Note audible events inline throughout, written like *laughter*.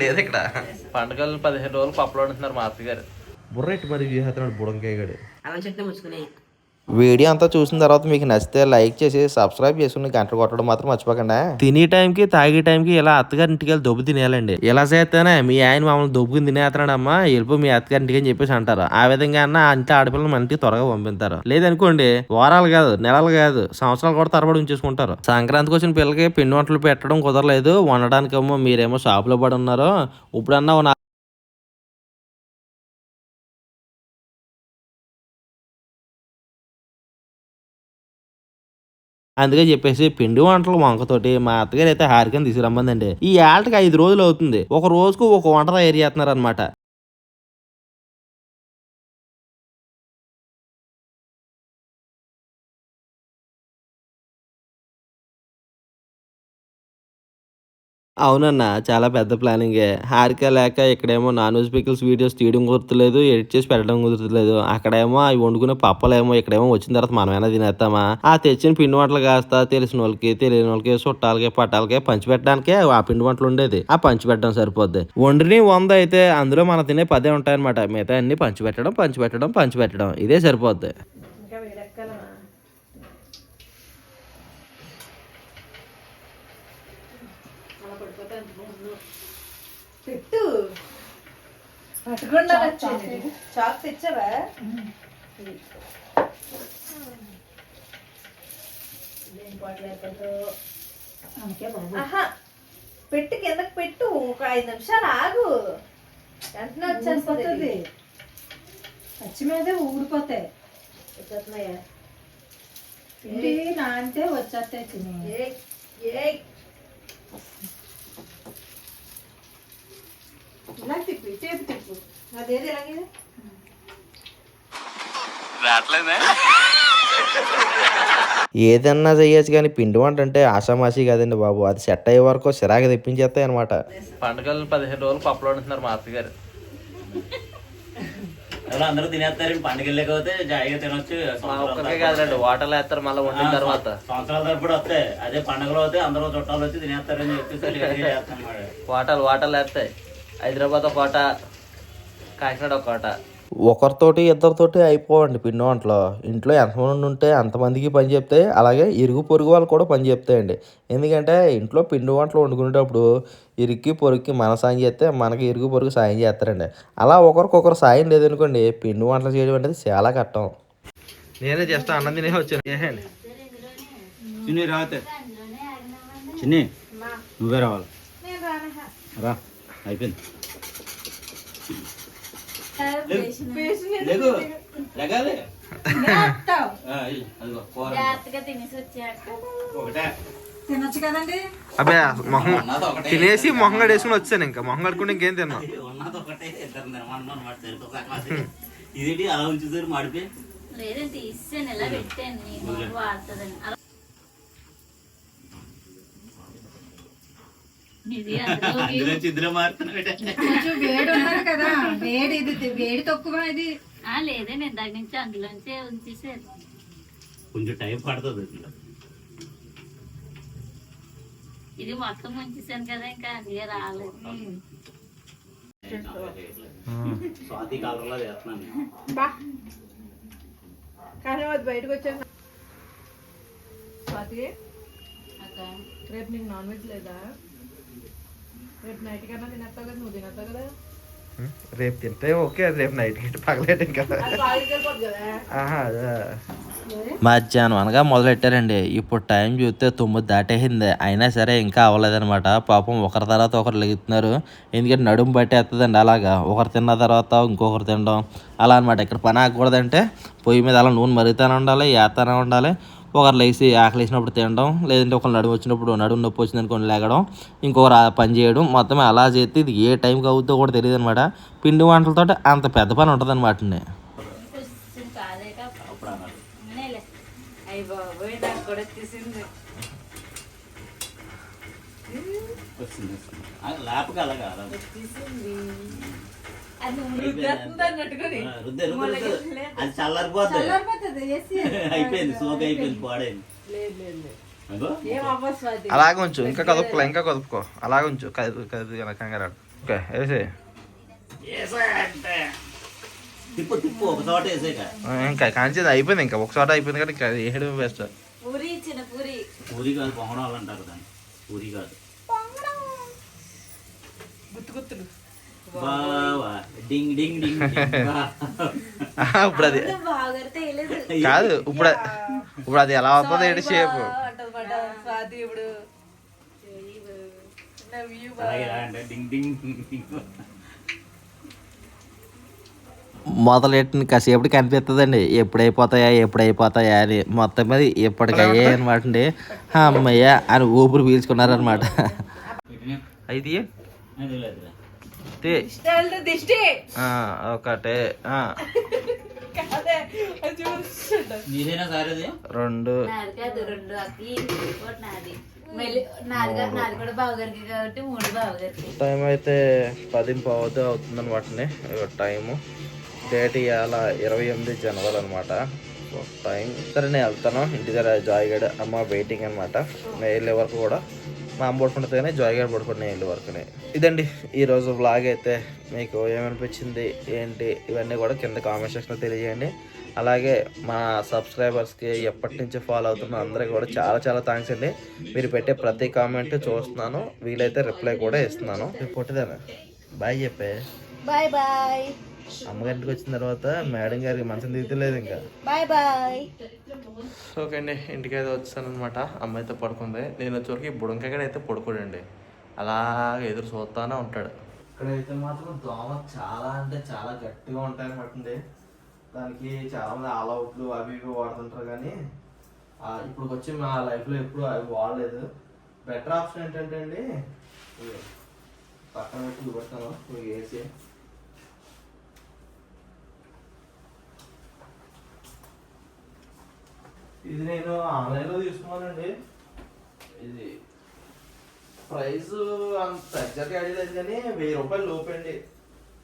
లేదు ఇక్కడ. పండుగలు పదిహేను రోజులు పప్పులు వండుతున్నారు మా అత్తగారు. బుర్రెట్టి మరి చేస్తున్నాడు బుడంకాయ గడి. అలా చెట్టు ముచ్చుకుని. వీడియో అంతా చూసిన తర్వాత మీకు నచ్చితే లైక్ చేసి సబ్స్క్రైబ్ చేసుకుని గంట కొట్టడం మాత్రం మర్చిపోకండి. తినే టైంకి తాగే టైంకి ఇలా అత్తగారి ఇంటికి వెళ్ళి దొబ్బు తినేయాలండి. ఇలా చేస్తేనే మీ ఆయన మామూలు దొబ్బుకుని తినేస్తున్నాడమ్మా వెళ్ళిపో మీ అత్తగారి ఇంటికి అని చెప్పేసి అంటారు. ఆ విధంగా అన్న అంత ఆడపిల్లలు మన ఇంటికి త్వరగా పంపిస్తారు. లేదనుకోండి వారాలు కాదు నెలలు కాదు సంవత్సరాలు కూడా తరబడి ఉంచేసుకుంటారు. సంక్రాంతికి వచ్చిన పిల్లలకి పిండి వంటలు పెట్టడం కుదరలేదు. వండడానికేమో మీరేమో షాపులో పడి ఉన్నారు. ఇప్పుడన్నా అందుకే చెప్పేసి పిండి వంటలు వంకతోటి మా అత్తగారు అయితే హారికని తీసుకురమ్మందండి. ఈ ఏళ్ళకి ఐదు రోజులు అవుతుంది. ఒక రోజుకు ఒక వంట తయారు చేస్తున్నారు అనమాట అవునన్న చాలా పెద్ద ప్లానింగే. హారిక లేక ఇక్కడేమో నాన్ వెజ్ పికిల్స్ వీడియోస్ తీయడం కుదరలేదు ఎడిట్ చేసి పెట్టడం కుదరలేదు అక్కడేమో అవి వండుకునే పప్పలేమో ఇక్కడేమో వచ్చిన తర్వాత మనమైనా తినేస్తామా? ఆ తెచ్చిన పిండి వంటలు కాస్త తెలిసిన వాళ్ళకి తెలియని వాళ్ళకి చుట్టాలకి పట్టాలకి పంచిపెట్టడానికే ఆ పిండి వంటలు ఉండేది. ఆ పంచిపెట్టడం సరిపోద్ది. వండిని వంద అయితే అందులో మన తినే పదే ఉంటాయన్నమాట. మిగతా అన్ని పంచిపెట్టడం పంచిపెట్టడం పంచిపెట్టడం. ఇదే సరిపోద్ది ఇంకా వేడెక్కాలనా అలా పడిపోతే అంత బాగుండు. పెట్టు పట్టుకుండా వచ్చింది చాక్ తెచ్చావా? పెట్టు కిందకి పెట్టు. ఒక ఐదు నిమిషాలు ఆగు. వెంటనే వచ్చేస్తుంది. పచ్చి మీదే ఊడిపోతాయి. వచ్చేస్తున్నాయా? ఇంటి నాంతే వచ్చేస్తాయి తిని ఏయ్. ఇలా తిప్పు చేతి తిప్పు అదేది ఇలాగే ఏదన్నా చెయ్యొచ్చు కానీ పిండి వంట అంటే ఆషామాషి కదండి బాబు. అది సెట్ అయ్యే వరకు సిరాగా తెప్పించేస్తాయి అనమాట పండుగలు పదిహేను రోజులు పప్పులు వండుతున్నారు మా అత్తగారు అందరూ తినేస్తారు. పండుగ లేకపోతే జాయిగా తినొచ్చు. మా ఒక్కరికే కాదులేండి వాటర్లు వేస్తారు మళ్ళీ వండిన తర్వాత. సంవత్సరాల తరపుడు వస్తాయి. అదే పండుగలు అయితే అందరూ చుట్టాలు వచ్చి తినేస్తారని మరి. వాటలు వాటలు వేస్తాయి. హైదరాబాద్ ఒక కోట కాకినాడ ఒక కోట. ఒకరితోటి ఇద్దరితోటి అయిపోవండి పిండి వంటలు. ఇంట్లో ఎంతమంది ఉంటే అంతమందికి పని చెప్తాయి అలాగే ఇరుగు పొరుగు వాళ్ళు కూడా పని చెప్తాయండి. ఎందుకంటే ఇంట్లో పిండి వంటలు వండుకునేటప్పుడు ఇరుక్కి పొరుక్కి మన సాయం చేస్తే మనకి ఇరుగు పొరుగు సాయం చేస్తారండి. అలా ఒకరికొకరు సాయం లేదనుకోండి పిండి వంటలు చేయడం అనేది చాలా కష్టం. నేనే జస్ట్ అన్నం తినే వచ్చాను. చిన్ని రావతే చిన్ని నువ్వే రావాలి. రా. అయిపోయింది. తినొచ్చు కదండి? అబ్బే మొహం తినేసి మొహం కడేసుకుని వచ్చాను ఇంకా. మొహం కడుకుంటే ఇంకేం తిన్నాం. ఇదేంటి? అలా ఉంచుతారు మాడిపోయి. లేదంటే ఇస్తాను. ఎలా పెట్టాను? అలా ఇది అందులోకి ఇందులో చిద్ర మారుతున్నాడు కొంచెం *laughs* వేడి కదా. *laughs* వేడి ఇది వేడి తక్కువ ఇది. ఆ లేదే నేను దగ్గర నుంచి అందులోంచే ఉంచేసారు కొంచెం టైం పడుతుంది. ఇది మొత్తం ఉంచేసాను కదా ఇంకా అందుకే రాలేదు. *laughs* స్వాతి కాలంలో చేస్తున్నాను నేను. బా. కానీ అది బయటకు వచ్చాను స్వాతి అక్క. రేపు నీకు నాన్ వెజ్ లేదా? రేపు నైట్ కన్నా తినేస్తావు కదా నువ్వు తినేస్తావు కదా. రేపు తింటే ఓకే రేపు నైట్ గిట్ పగలేట ఇంకా. మధ్యాహ్నం అనగా మొదలెట్టారండి. ఇప్పుడు టైం చూస్తే తొమ్మిది దాటేసింది. అయినా సరే ఇంకా అవ్వలేదన్నమాట. పాపం ఒకరి తర్వాత ఒకరు లెగుతున్నారు. ఎందుకంటే నడుము పట్టేస్తుందండి అలాగా. ఒకరు తిన్న తర్వాత ఇంకొకరు తినడం. అలా అనమాట ఇక్కడ పని ఆగకూడదంటే పొయ్యి మీద అలా నూనె మరుగుతూనే ఉండాలి వేస్తూనే ఉండాలి. ఒకరు లేచి ఆకలి వేసినప్పుడు తినడం లేదంటే ఒకరు నడుము వచ్చినప్పుడు నడుము నొప్పి వచ్చింది అనుకోని లేగడం ఇంకొకరు పని చేయడం మొత్తం అలా చేస్తే ఇది ఏ టైంకి అవుతుందో కూడా తెలియదు అనమాట. పిండి వంటలతో అంత పెద్ద పని ఉంటుంది అనమాట లేపక అలాగా. అది చల్లారిపోతుంది *laughs* అయిపోయింది. సోక్ అయిపోయింది పాడైంది. అలాగ ఉంచు ఇంకా కదుపుకో ఇంకా కదుపుకో. అలాగ ఉంచు కదు కదు కంగారు ఓకే వేసే ఇంకా కాంచేది అయిపోయింది ఇంకా ఒక చోట అయిపోయింది కానీ ఇంకా వేయడం బెస్ట్ పూరి చిన్న పూరి. పూరి కాదు పొంగడాలు అంటారు దాన్ని. పూరి కాదు. గుత్తు గుత్తులు. ఇప్పుడు అది కాదు ఇప్పుడు ఇప్పుడు అది ఎలా అవుతుంది ఏంటి షేప్ మొదలెట్టిన కాసేపటి కనిపిస్తుందండి. ఎప్పుడైపోతాయా ఎప్పుడైపోతాయా అని. మొత్తం మీద ఎప్పటికయ్యే అనమాట అండి. అమ్మయ్య అని ఊపిరి పీల్చుకున్నారనమాట అయితే దిష్టి. ఒకటే రెండు. టైం అయితే పది పావుతో అవుతుంది అనమాట టైము. డేట్ ఇవాళ ఇరవై ఎనిమిది జనవరి అనమాట టైం సరే నేను వెళ్తాను. ఇంటి దగ్గర జాయ్ గడ్ అమ్మ వెయిటింగ్ అనమాట నేను వెళ్ళే వరకు కూడా మా అమ్మ పడుకుంటుందిగానే జాయ్ గడ్ పడుకుని నేను వరకునే. ఇదండి ఈరోజు వ్లాగ్ అయితే మీకు ఏమనిపించింది ఏంటి ఇవన్నీ కూడా కింద కామెంట్ సెక్షన్లో తెలియజేయండి. అలాగే మా సబ్స్క్రైబర్స్కి ఎప్పటి నుంచి ఫాలో అవుతున్న అందరికీ కూడా చాలా చాలా థ్యాంక్స్ అండి. మీరు పెట్టే ప్రతి కామెంట్ చూస్తున్నాను వీలైతే రిప్లై కూడా ఇస్తున్నాను. పొట్టిదానా బాయ్ చెప్పే. బాయ్ బాయ్ అమ్మగారింటికి వచ్చిన తర్వాత మేడం గారికి మంచం దిగుతలేదు ఇంకా. బాయ్ బాయ్ ఓకే అండి ఇంటికి అయితే వచ్చాను అనమాట అమ్మ అయితే పడుకుంది. నేను వచ్చేవరకు బుడంకాయ అయితే పడుకోడండి. అలాగే ఎదురు చూస్తానే ఉంటాడు. ఇక్కడైతే మాత్రం దోమ చాలా అంటే చాలా గట్టిగా ఉంటాయి అనమాట దానికి చాలా మంది ఆల్ అవుట్లు అవి ఇవి వాడుతుంటారు కానీ ఆ, ఇప్పుడు వచ్చి మా లైఫ్లో ఎప్పుడు అవి వాడలేదు. బెటర్ ఆప్షన్ ఏంటంటే అండి పక్కన పెట్టి చూపెడతాను మీకు వేసి ఇది నేను ఆన్లైన్లో తీసుకున్నానండి. ఇది ప్రైస్ అంత ఎగ్జాక్ట్ ఐడియా లేదు కానీ వెయ్యి రూపాయలు లోపండి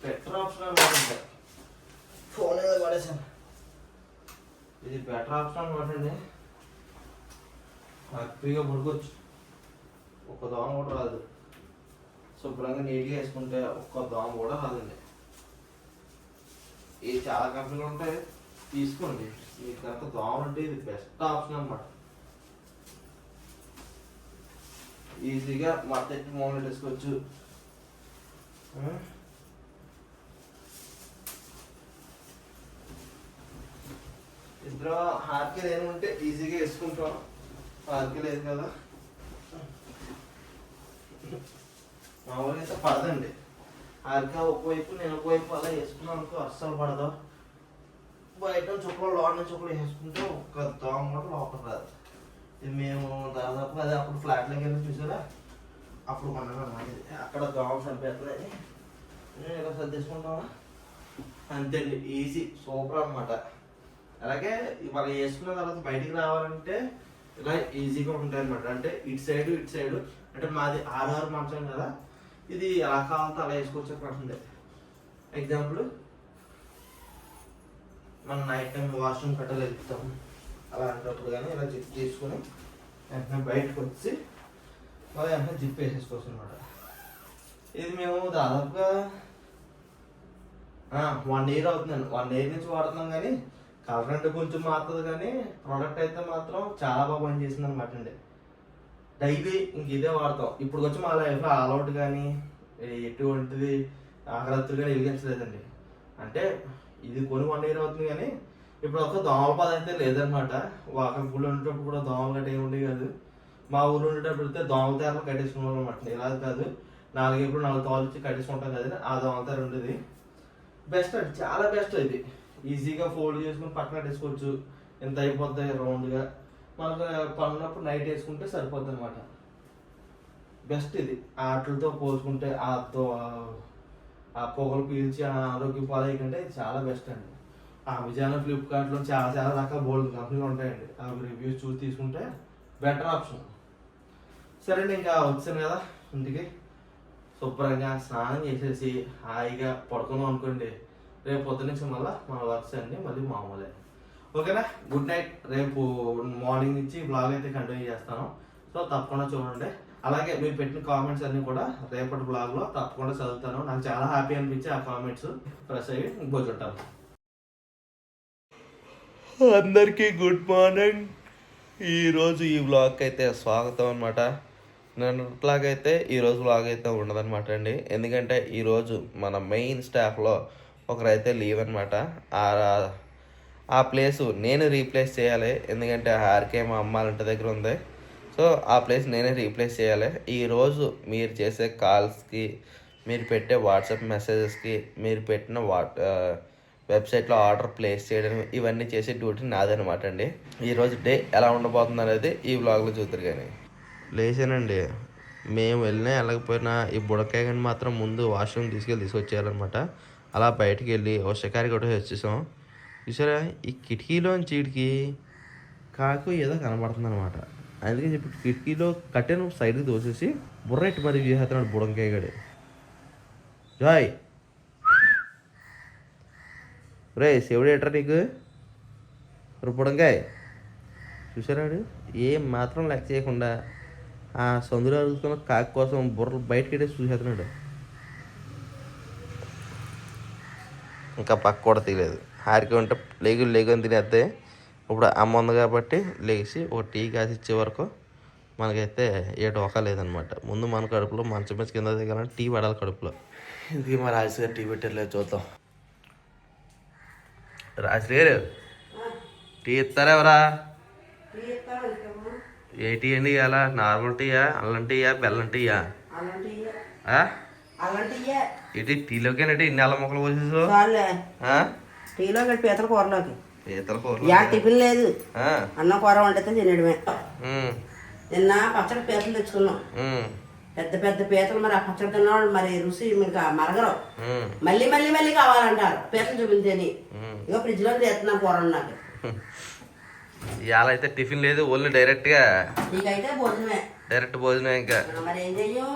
బెటర్ ఆప్షన్ అనమాట ఫోన్ ఏదో పడేసాను ఇది బెటర్ ఆప్షన్ అనమాట అండి. హ్యాపీగా పడుకోవచ్చు. ఒక్క దోమ కూడా రాదు. శుభ్రంగా నీట్గా వేసుకుంటే ఒక్క దోమ కూడా రాదండి. ఇది చాలా కంపెనీలు ఉంటాయి. తీసుకోండి. మీకు కనుక దోమ అంటే ఇది బెస్ట్ ఆప్షన్ అనమాట ఈజీగా మత్తెట్టి మూమెంట్ వేసుకోవచ్చు? ఇద్దరు హార్కి ఏమంటే ఈజీగా వేసుకుంటాం. హార్కి లేదు కదా. మామూలుగా అయితే పడదండి. హార్కి ఒకవైపు నేను ఒకవైపు అలా వేసుకున్నాను అనుకో అస్సలు పడదు. బయట లోన్ లోన చుక్కలు వేసుకుంటే ఒక్క దోమ కూడా లోపల రాదు. ఇది మేము దాదాపు అది అప్పుడు ఫ్లాట్లోకి వెళ్ళి చూసారా? అప్పుడు కొన్నాను అక్కడ దోమ చంపేస్తున్నాయి నేను ఇలా సర్దేసుకుంటామా? అంతే అండి ఈజీ సూపర్ అనమాట అలాగే వాళ్ళు వేసుకున్న తర్వాత బయటికి రావాలంటే ఇలా ఈజీగా ఉంటాయి అనమాట అంటే ఇటు సైడ్ ఇటు సైడ్ అంటే మాది ఆరు ఆరు మంచం కదా. ఇది ఎలా కావాలంటే అలా వేసుకోవచ్చు అనమాట ఎగ్జాంపుల్ మనం నైట్ టైం వాష్రూమ్ కట్టలు వెళ్తాం అలాంటప్పుడు కానీ ఇలా జిప్ తీసుకుని వెంటనే బయటకు వచ్చి మళ్ళీ వెంటనే జిప్ వేసేసుకోవచ్చు అనమాట ఇది మేము దాదాపుగా వన్ ఇయర్ అవుతుందండి. వన్ ఇయర్ నుంచి వాడుతున్నాం కానీ కలర్ అంటే కొంచెం మారుతుంది కానీ ప్రోడక్ట్ అయితే మాత్రం చాలా బాగా పనిచేసింది అనమాట అండి. డైలీ ఇంక ఇదే వాడతాం. ఇప్పుడు వచ్చి మా లైఫ్లో ఆల్అవుట్ కానీ ఎటువంటిది ఆకరత్తులు కానీ వెలిగించలేదండి. అంటే ఇది కొని వన్ ఇయర్ అవుతుంది కానీ ఇప్పుడు ఒక దోమల పద అయితే లేదనమాట వాకం గుళ్ళు ఉండేటప్పుడు కూడా దోమలు గట్ట ఏమి ఉండేవి కాదు. మా ఊరు ఉండేటప్పుడు అయితే దోమల తేరలు కట్టేసుకున్నాం అనమాట ఇలా కాదు. నాలుగు ఇప్పుడు నాలుగు తోలు ఇచ్చి కట్టేసుకుంటాం కదా ఆ దోమల తేర ఉండేది. బెస్ట్ అండి. చాలా బెస్ట్ ఇది. ఈజీగా ఫోల్డ్ చేసుకుని పక్కన కట్టేసుకోవచ్చు. ఎంత అయిపోద్ది రౌండ్గా. మనకు పనున్నప్పుడు నైట్ వేసుకుంటే సరిపోద్ది అనమాట బెస్ట్ ఇది. ఆటలతో పోల్చుకుంటే ఆ ఆ పొగలు పీల్చి ఆ ఆరోగ్య పాలయ్య కంటే చాలా బెస్ట్ అండి. అమెజాన్ ఫ్లిప్కార్ట్లో చాలా చాలా రకాల బోల్డ్ కంపెనీలు ఉంటాయండి. అవి రివ్యూస్ చూసి తీసుకుంటే బెటర్ ఆప్షన్ సరే అండి ఇంకా వచ్చాను కదా ఇంటికి. శుభ్రంగా స్నానం చేసేసి హాయిగా పడుకున్నాం అనుకోండి. రేపు పొద్దు నుంచి మళ్ళీ మన వర్క్స్ అండి మళ్ళీ మామూలే. ఓకేనా? గుడ్ నైట్ రేపు మార్నింగ్ నుంచి బ్లాగ్ అయితే కంటిన్యూ చేస్తాను. సో తప్పకుండా చూడండి. అలాగే మీరు పెట్టిన కామెంట్స్ అన్ని కూడా రేపటి బ్లాగ్లో తప్పకుండా చదువుతాను. నాకు చాలా హ్యాపీ అనిపించి ఆ కామెంట్స్ ప్రెస్ అయ్యి కూర్చుంటాను. అందరికీ గుడ్ మార్నింగ్ ఈరోజు ఈ బ్లాగ్ అయితే స్వాగతం అనమాట నిన్నట్లాగా అయితే ఈరోజు బ్లాగ్ అయితే ఉండదనమాట అండి. ఎందుకంటే ఈరోజు మన మెయిన్ స్టాఫ్లో ఒకరైతే లీవ్ అనమాట ఆ ఆ ప్లేసు నేను రీప్లేస్ చేయాలి. ఎందుకంటే ఆర్కే మా అమ్మ ఇంటి దగ్గర ఉంది. సో ఆ ప్లేస్ నేనే రీప్లేస్ చేయాలి. ఈరోజు మీరు చేసే కాల్స్కి మీరు పెట్టే వాట్సాప్ మెసేజెస్కి మీరు పెట్టిన వాట్ వెబ్సైట్లో ఆర్డర్ ప్లేస్ చేయడం ఇవన్నీ చేసే డ్యూటీ నాదనమాట అండి. ఈరోజు డే ఎలా ఉండబోతుంది అనేది ఈ బ్లాగ్లో చూద్దరు కానీ. లేచానండి. మేము వెళ్ళినా వెళ్ళకపోయినా ఈ బుడకాయ కానీ మాత్రం ముందు వాష్రూమ్ తీసుకెళ్ళి తీసుకొచ్చేయాలన్నమాట. అలా బయటికి వెళ్ళి ఓ షికారి కొట్టేసి వచ్చేసాం. చూసారా? ఈ కిటికీలోంచి చీడికి కాకు ఏదో కనబడుతుంది అనమాట అందుకని చెప్పి కిటికీలో కట్టెను సైడ్కి దోసేసి బుర్రెట్టి మరి చేస్తున్నాడు బుడంకాయ గడి జాయ్ రే శివుడేట్రా నీకు? బుడంకాయ్. చూసారాడు ఏం మాత్రం లెక్క చేయకుండా ఆ సందులో అడుగుతున్న కాకు కోసం బుర్రలు బయటకి వెళ్ళి చూసేస్తున్నాడు. ఇంకా పక్క కూడా తీయలేదు. హారిక ఉంటే లేగు అని తినేస్తే ఇప్పుడు అమ్మ ఉంది కాబట్టి లేచి ఒక టీ కాసి ఇచ్చే వరకు మనకైతే ఏ డోకా లేదనమాట. ముందు మన కడుపులో మంచం మీద కింద దిగాలంటే టీ పడాలి కడుపులో. ఇందుకే మా రాజు గారు టీ పెట్టలేదు చూద్దాం. రాజు గారు టీ ఇస్తారా ఎవరా? ఏ టీ అండి ఇవాళ? నార్మల్ టీయా అల్లం టీయా బెల్లం టీయా? ఏంటి టీలోకేనండి ఇన్ని అల్లం మొక్కలు పోసేసావు? ఆ? టీలో పీతల కూరలోకి. పీతల కూర టిఫిన్ లేదు. అన్నం కూర వండితే తినడమే. నిన్న పచ్చడి పీతలు తెచ్చుకున్నాం. పెద్ద పెద్ద పీతలు మరి ఆ పచ్చడి తిన్నవాళ్ళు మరి రుచి మీకు మరగరు. మళ్ళీ మళ్ళీ మళ్ళీ కావాలంటారు. పీతలు చూపించని. ఇగో ఫ్రిడ్జ్లో తెస్తున్నాను కూర నాకు. ఇవాళ అయితే టిఫిన్ లేదు ఓన్లీ డైరెక్ట్గా నీకైతే భోజనమే. డైరెక్ట్ భోజనం ఇంకా. మరి ఏం చెయ్యం?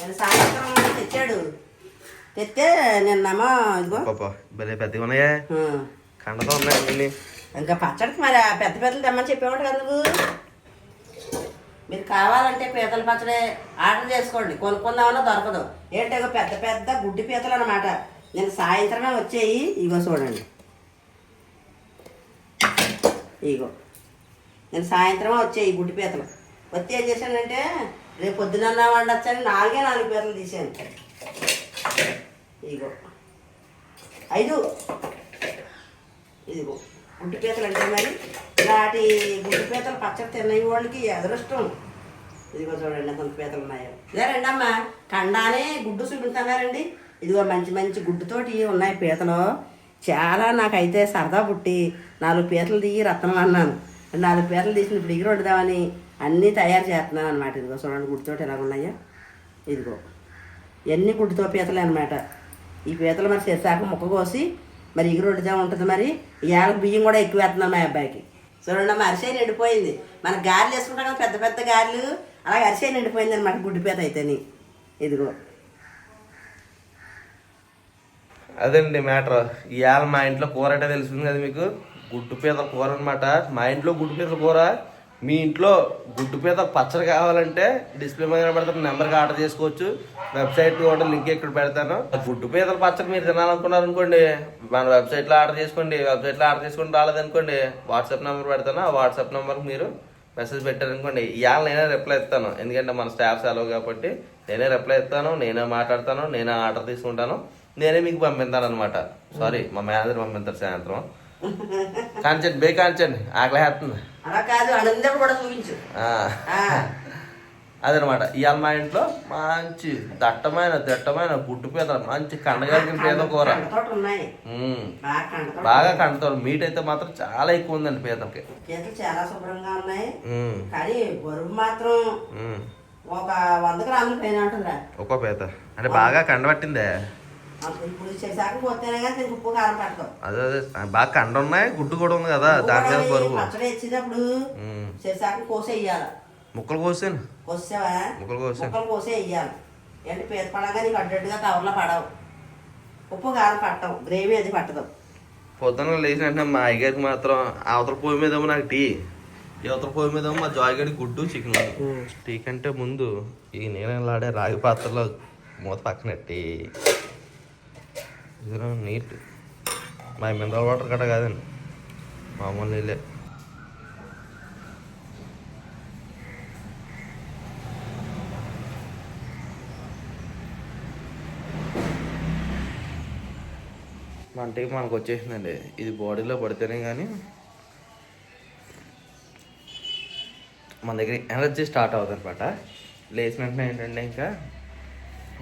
నేను సాయంత్రం తెచ్చాడు. తెస్తే నిన్నమో ఇదిగో. పాప భలే పెద్దగా ఉన్నాయా. కండతో ఉన్నాయండి ఇంకా పచ్చడికి మరి పెద్ద పెద్దలు తెమ్మని చెప్పేవాడు కదా నువ్వు? మీరు కావాలంటే పీతల పచ్చడి ఆర్డర్ చేసుకోండి. కొనుక్కుందామన్నా దొరకదు. ఏంటో పెద్ద పెద్ద గుడ్డి పీతలు అనమాట నేను సాయంత్రమే వచ్చేయి. ఇగో చూడండి. ఇగో. నేను సాయంత్రమే వచ్చాయి గుడ్డి పీతలు. వచ్చి ఏం చేశానంటే రేపు పొద్దున్న వండొచ్చని నాలుగే నాలుగు పీతలు తీసాను ఇగో. ఐదు. ఇదిగో గుడ్డు పీతలు అంటే మరి ఇలాంటి గుడ్డు పీతలు పచ్చడి తిన్న వాళ్ళకి అదృష్టం ఇదిగో చూడండి కొంత పీతలు ఉన్నాయో. ఇదే రండమ్మా కండానే గుడ్డు చూపించుతున్నారండి ఇదిగో మంచి మంచి గుడ్డుతోటి ఉన్నాయి పీతలు. చాలా నాకైతే సరదా పుట్టి నాలుగు పీతలు తీయి రత్నం అన్నాను. నాలుగు పీతలు తీసిన ఇప్పుడు వండుదామని అన్నీ తయారు చేస్తున్నాను అనమాట ఇదిగో చూడండి గుడ్డుతోటి ఎలా ఉన్నాయో. ఇదిగో ఎన్ని గుడ్డుతో పీతలే అనమాట ఈ పీతలు మరి చేశాక ముక్క కోసి మరి ఎగురు వండుతా ఉంటుంది మరి. ఇవాళ బియ్యం కూడా ఎక్కువ వేస్తున్నాం మా అబ్బాయికి. చూడండి మా అరిసె నిండిపోయింది మన గారెలు వేసుకుంటాం కదా పెద్ద పెద్ద గారెలు. అలాగే అరిసె నిండిపోయింది అనమాట గుడ్డిపేత అయితేని. ఇదిగో. అదండి మ్యాటర్. ఇవాళ మా ఇంట్లో కూర అంటే తెలిసింది కదా మీకు? గుడ్డు పీతల కూర అనమాట మా ఇంట్లో గుడ్డు పీతల కూర. మీ ఇంట్లో గుడ్డు పీత పచ్చడి కావాలంటే డిస్ప్లే మీద పెడతాను నెంబర్కి ఆర్డర్ చేసుకోవచ్చు. వెబ్సైట్ కూడా లింక్ ఇక్కడ పెడతాను. గుడ్డు పీతల పచ్చడి మీరు తినాలనుకున్నారు అనుకోండి మన వెబ్సైట్లో ఆర్డర్ చేసుకోండి వెబ్సైట్లో ఆర్డర్ చేసుకుని రాలేదనుకోండి వాట్సాప్ నెంబర్ పెడతాను ఆ వాట్సాప్ నెంబర్కి మీరు మెసేజ్ పెట్టారనుకోండి ఇవాళ నేనే రిప్లై ఇస్తాను. ఎందుకంటే మన స్టాఫ్ సెలవు కాబట్టి నేనే రిప్లై ఇస్తాను నేనే మాట్లాడతాను నేనే ఆర్డర్ తీసుకుంటాను నేనే మీకు పంపిస్తాను అనమాట సారీ మా మేనేజర్ పంపిస్తారు సాయంత్రం. కాంచండి బే కాంచండి ఆకలి వేస్తుంది. కాదు చూపించు. అదనమాట. ఇవాళ మా ఇంట్లో మంచి దట్టమైన దట్టమైన గుడ్డు పీత మంచి కండగలిగిన పీత కూర. బాగా కండతో బాగా కండతారు మీట్ అయితే మాత్రం చాలా ఎక్కువ ఉందండి పీతలకి. పీతలు చాలా శుభ్రంగా ఉన్నాయి. కానీ బరువు మాత్రం. ఒక వంద గ్రాముల పైన ఉంటుందా ఒక్కో పీత. అంటే బాగా కండబట్టిందే అదే అదే. బాగా కండ ఉన్నాయి గుడ్డు కూడా ఉంది కదా దాని మీద బరువు. మ్మ్. చేసాక కోసే వేయాలి ముక్కలు కోసాను. కోసావా? ముక్కలు కోసాను. ముక్కలు కోసే వేయాలి ఏంటి పీత పడగా నీకు అడ్డట్టుగా కవర్లో పడవు. ఉప్పు కారం పట్టవు. గ్రేవీ అది పట్టదు. పొద్దున్న లేచిన వెంటనే మా అయ్యగారికి మాత్రం అవతల పొయ్యి మీద ఏమో నాకు టీ. యువతల పొయ్యి మీద ఏమో మా జాయ్ గడి గుడ్డు. చికెన్ టీ కంటే ముందు ఈ నీళ్ళలాడే రాగి పాత్రలో మూత పక్కనెట్టి నీట్ మా మినరల్ వాటర్ కట్ట కాదండి. మామూలు నీళ్ళే. అంటే మనకు వచ్చేసిందండి. ఇది బాడీలో పడితేనే కానీ మన దగ్గర ఎనర్జీ స్టార్ట్ అవుతుంది అనమాట లేచిన వెంటనే ఏంటంటే ఇంకా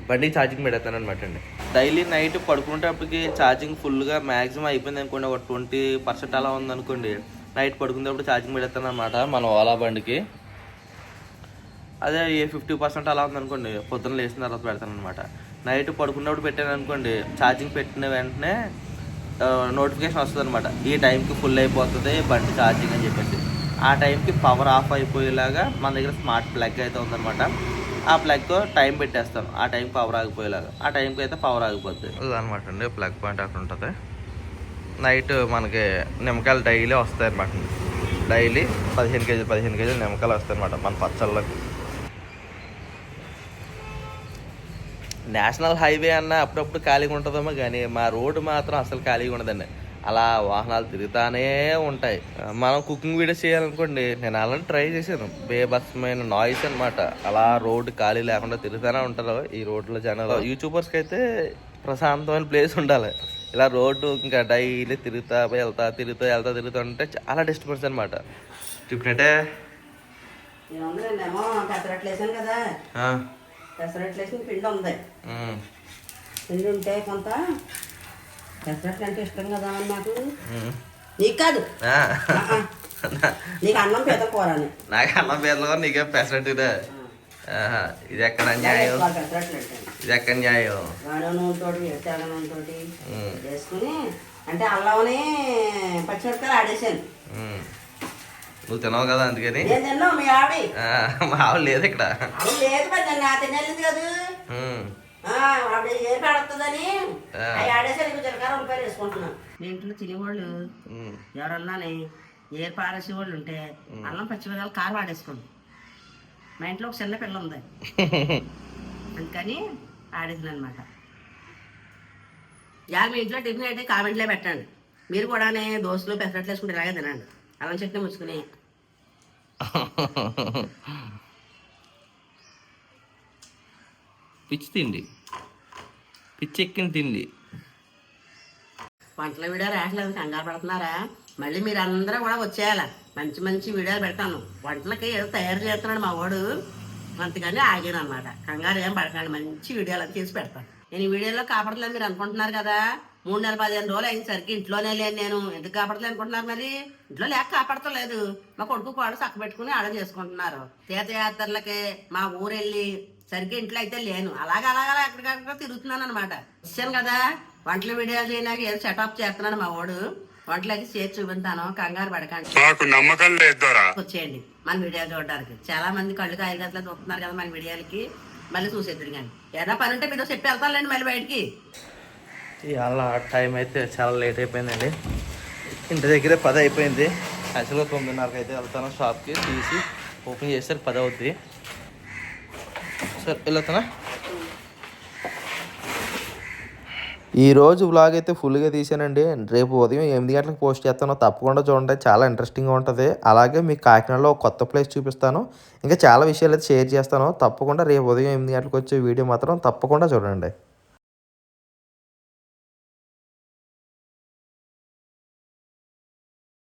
బండి ఛార్జింగ్ పెడతాను అనమాట అండి. డైలీ నైట్ పడుకునేటప్పటికి ఛార్జింగ్ ఫుల్గా మ్యాక్సిమం అయిపోయింది అనుకోండి ఒక ట్వంటీ పర్సెంట్ అలా ఉందనుకోండి నైట్ పడుకునేటప్పుడు ఛార్జింగ్ పెడతాను అనమాట మన ఓలా బండికి. అదే ఏ ఫిఫ్టీ పర్సెంట్ అలా ఉందనుకోండి పొద్దున్న లేచిన తర్వాత పెడతాను అనమాట నైట్ పడుకున్నప్పుడు పెట్టాను అనుకోండి ఛార్జింగ్ పెట్టిన వెంటనే నోటిఫికేషన్ వస్తుంది అనమాట ఈ టైంకి ఫుల్ అయిపోతుంది బండి ఛార్జింగ్ అని చెప్పేసి. ఆ టైంకి పవర్ ఆఫ్ అయిపోయేలాగా మన దగ్గర స్మార్ట్ ప్లగ్ అయితే ఉందన్నమాట. ఆ ప్లగ్తో టైం పెట్టేస్తాం. ఆ టైం పవర్ ఆగిపోయేలాగా. ఆ టైంకి అయితే పవర్ ఆగిపోద్ది. అనమాట అండి. ప్లగ్ పాయింట్ అక్కడ ఉంటుంది. నైట్ మనకి నిమ్మకాయలు డైలీ వస్తాయి అనమాట డైలీ పదిహేను కేజీలు పదిహేను కేజీలు నిమ్మకాయలు వస్తాయి అనమాట మన పచ్చళ్ళకి. నేషనల్ హైవే అన్న అప్పుడప్పుడు ఖాళీగా ఉంటుందేమో కానీ మా రోడ్డు మాత్రం అసలు ఖాళీగా ఉండదండి. అలా వాహనాలు తిరుగుతానే ఉంటాయి. మనం కుకింగ్ వీడియోస్ చేయాలనుకోండి నేను అలాంటి ట్రై చేశాను. బేబస్మైన నాయిస్ అన్నమాట. అలా రోడ్డు ఖాళీ లేకుండా తిరుగుతూనే ఉంటారు ఈ రోడ్లో జనాలు. యూట్యూబర్స్కి అయితే ప్రశాంతమైన ప్లేస్ ఉండాలి. ఇలా రోడ్డు ఇంకా డైలీ తిరుగుతా వెళ్తా తిరుగుతా వెళ్తా తిరుగుతా ఉంటే చాలా డిస్టర్బెన్స్ అనమాట చెప్పినట్టే? కదా. పెసరట్లు వేసిన పిండి ఉంది. పిండి ఉంటే కొంత పెసరట్లు అంటే ఇష్టం కదా అని నాకు. నీకు కాదు. నీకు అన్నం పీత కూర నాకు అన్నం పేర్లు నీకే పెసరట్టుదా ఆహా, ఇది ఎక్కడ న్యాయం? ఇది ఎక్కడ న్యాయం? నూనెతోటి నూనెతోటి ఉమ్, వేసుకుని అంటే అల్లంని పచ్చిమిరపకాయలు ఆడేసాను. నువ్వు తినవు కదా అందుకని? మీ ఆవిడ? లేదు ఇక్కడ. ఇంట్లో తినేవాళ్ళు. ఎవరన్నాని? ఏ పారేసే వాళ్ళు ఉంటే అల్లం పచ్చిమిరకాయలు కారం ఆడేసుకోండి. మా ఇంట్లో ఒక చిన్న పిల్ల ఉంది. *laughs* అందుకని ఆడేసిన అనమాట యా మీ ఇంట్లో టిఫిన్ అయితే కామెంట్లో పెట్టండి. మీరు కూడానే దోశలు పెసరట్లు వేసుకుంటే ఇలాగే తినండి. అల్లం చట్నీ ముచ్చుకుని పిచ్చి తిండి. పిచ్చి ఎక్కిన తిండి. వంటల వీడియో రావట్లేదు కంగారు పడుతున్నారా? మళ్ళీ మీరు అందరూ కూడా వచ్చేయాల? మంచి మంచి వీడియోలు పెడతాను. వంటలకి ఏదో తయారు చేస్తున్నాడు మా వాడు. అంతకని ఆగాను అనమాట కంగారు ఏం పడకండి మంచి వీడియోలు అది చేసి పెడతాను. నేను ఈ వీడియోలో కాపాడలేదు మీరు అనుకుంటున్నారు కదా? మూడు నెలల పదిహేను రోజులు అయింది ఇంట్లోనే లేను నేను. ఎందుకు కాపాడలేదు అనుకుంటున్నారు మరి? ఇంట్లో లేక కాపాడతలేదు. మా కొడుకు పాడు చక్క పెట్టుకుని ఆడ చేసుకుంటున్నారు. తీర్థయాత్రలకి మా ఊరు వెళ్ళి సరిగ్గా ఇంట్లో అయితే లేను. అలాగ అలాగ ఎక్కడికక్కడ తిరుగుతున్నాను అనమాట వచ్చాను కదా వంటల వీడియోలు చేయడానికి ఏదో సెటప్ చేస్తున్నాడు మా వాడు. వంటలు అయితే చేసి చూపిస్తాను. కంగారు పడకండి. నాకు నమ్మకం లేదు దొరా వచ్చేయండి. మన వీడియో చూడడానికి. చాలా మంది కళ్ళు కాయలు గట్లా చూస్తున్నారు కదా మన వీడియోలకి. మళ్ళీ చూసేద్దరు కానీ. ఏదైనా పని ఉంటే మీతో చెప్పి వెళ్తానులేండి మళ్ళీ బయటికి. ఇవాళ టైం అయితే చాలా లేట్ అయిపోయిందండి. ఇంటి దగ్గరే పది అయిపోయింది. యాక్చువల్గా తొమ్మిదిన్నరకు అయితే వెళ్తాను షాప్కి తీసి ఓపెన్ చేస్తే పది అవుద్ది. సరే వెళ్తానా ఈరోజు బ్లాగ్ వ్లాగ్ అయితే ఫుల్గా తీసానండి. రేపు ఉదయం ఎనిమిది గంటలకు పోస్ట్ చేస్తాను. తప్పకుండా చూడండి. చాలా ఇంట్రెస్టింగ్గా ఉంటుంది. అలాగే మీకు కాకినాడలో ఒక కొత్త ప్లేస్ చూపిస్తాను. ఇంకా చాలా విషయాలు అయితే షేర్ చేస్తాను. తప్పకుండా రేపు ఉదయం ఎనిమిది గంటలకు వచ్చే వీడియో మాత్రం తప్పకుండా చూడండి.